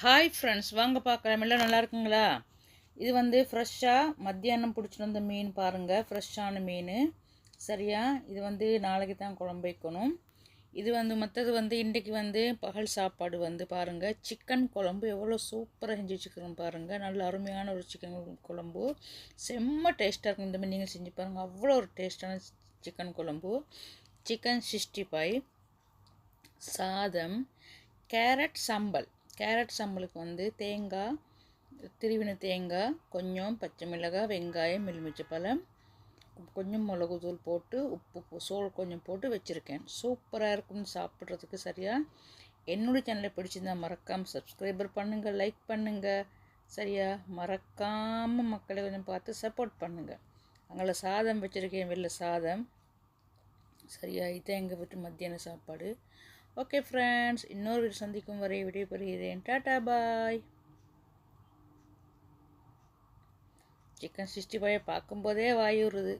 Hi friends வாங்க பார்க்கலாம். எல்லாம் நல்லா இருக்குங்களா? இது வந்து ஃப்ரெஷ்ஷாக மத்தியானம் பிடிச்சிட்டு வந்த மீன் பாருங்கள் ஃப்ரெஷ்ஷான மீன். சரியா? இது வந்து நாளைக்கு தான் குழம்பு வைக்கணும். இது வந்து மற்றது வந்து இன்றைக்கி வந்து பகல் சாப்பாடு வந்து பாருங்கள் சிக்கன் குழம்பு எவ்வளோ சூப்பராக செஞ்சு வச்சுக்கிறோம் பாருங்கள் நல்ல அருமையான ஒரு சிக்கன் குழம்பு. செம்ம டேஸ்ட்டாக இருக்கும் இந்த மாதிரி நீங்கள் செஞ்சு பாருங்கள் அவ்வளோ ஒரு டேஸ்ட்டான சிக்கன் குழம்பு. சிக்கன் சிக்ஸ்டி ஃபைவ் சாதம் கேரட் சம்பல் கேரட் சம்பளுக்கு வந்து தேங்காய் திருவின தேங்காய் கொஞ்சம் பச்சை மிளகாய் வெங்காயம் எலுமிச்சை பழம் கொஞ்சம் மிளகு தூள் போட்டு உப்பு சோல் கொஞ்சம் போட்டு வச்சுருக்கேன். சூப்பராக இருக்கும்னு சாப்பிட்றதுக்கு சரியாக என்னோடய சேனலை பிடிச்சிருந்தா மறக்காமல் சப்ஸ்கிரைபர் பண்ணுங்கள் லைக் பண்ணுங்கள் சரியா? மறக்காமல் மக்களை கொஞ்சம் பார்த்து சப்போர்ட் பண்ணுங்கள் அங்கே சாதம் வச்சுருக்கேன் வெளில சாதம். சரியா? இதான் எங்கள் வீட்டு மத்தியான சாப்பாடு? ஓகே ஃப்ரெண்ட்ஸ் இன்னொரு வீடு சந்திக்கும் வரை விடைபெறுகிறேன். Tata bye chicken sixty five பார்க்கும்போதே வாயுறுது